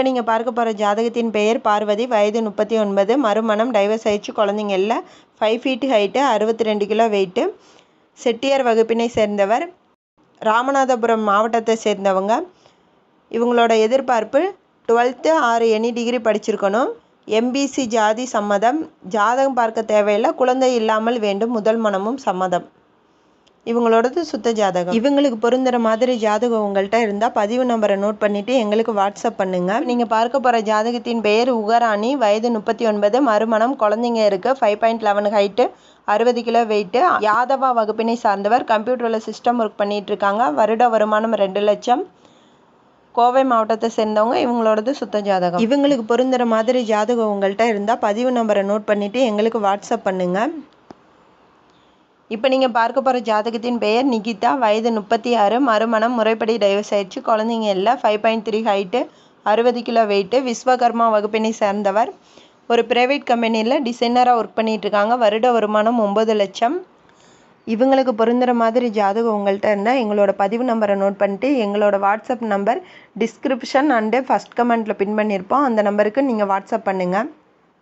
இப்போ நீங்கள் பார்க்க போகிற ஜாதகத்தின் பெயர் பார்வதி வயது முப்பத்தி ஒன்பது மறுமணம் டைவர்ஸ் ஆயிடுச்சு குழந்தைங்க இல்லை ஃபைவ் ஃபீட் ஹைட்டு அறுபத்தி ரெண்டு கிலோ வெயிட்டு செட்டியார் வகுப்பினை சேர்ந்தவர் ராமநாதபுரம் மாவட்டத்தை சேர்ந்தவங்க. இவங்களோட எதிர்பார்ப்பு டுவெல்த்து ஆறு எனி டிகிரி படிச்சிருக்கணும். எம்பிசி ஜாதி சம்மதம் ஜாதகம் பார்க்க தேவையில்லை குழந்தை இல்லாமல் வேண்டும் முதல் மனமும் சம்மதம். இவங்களோடது சுத்த ஜாதகம். இவங்களுக்கு பொருந்துற மாதிரி ஜாதகம் உங்கள்கிட்ட இருந்தால் பதிவு நம்பரை நோட் பண்ணிவிட்டு எங்களுக்கு வாட்ஸ்அப் பண்ணுங்கள் நீங்கள் பார்க்க போகிற ஜாதகத்தின் பெயர் உகராணி வயது முப்பத்தி ஒன்பது மறுமணம் குழந்தைங்க இருக்குது ஃபைவ் பாயிண்ட் லெவன் ஹைட்டு அறுபது கிலோ வெயிட்டு யாதவா வகுப்பினை சார்ந்தவர் கம்ப்யூட்டரில் சிஸ்டம் ஒர்க் பண்ணிகிட்டு இருக்காங்க வருட வருமானம் ரெண்டு லட்சம். கோவை மாவட்டத்தை சேர்ந்தவங்க இவங்களோடது சுத்த ஜாதகம். இவங்களுக்கு பொருந்துற மாதிரி ஜாதகம் உங்கள்கிட்ட இருந்தால் பதிவு நம்பரை நோட் பண்ணிவிட்டு எங்களுக்கு வாட்ஸ்அப் பண்ணுங்கள் இப்போ நீங்கள் பார்க்க போகிற ஜாதகத்தின் பெயர் நிகிதா. வயது முப்பத்தி ஆறு. மறுமணம். முறைப்படி டைவர்ஸ் ஆயிடுச்சு. குழந்தைங்க இல்லை ஃபைவ் பாயிண்ட் த்ரீ ஹைட்டு அறுபது கிலோ வெயிட்டு விஸ்வகர்மா வகுப்பினை சேர்ந்தவர். ஒரு ப்ரைவேட் கம்பெனியில் டிசைனராக ஒர்க் பண்ணிகிட்ருக்காங்க வருட வருமானம் ஒம்பது லட்சம். இவங்களுக்கு பொருந்துற மாதிரி ஜாதகம் உங்கள்கிட்ட இருந்தால் எங்களோட பதிவு நம்பரை நோட் பண்ணிட்டு எங்களோட WhatsApp number description and first கமெண்ட்டில் பின் பண்ணியிருப்போம் அந்த நம்பருக்கு நீங்கள் வாட்ஸ்அப் பண்ணுங்கள்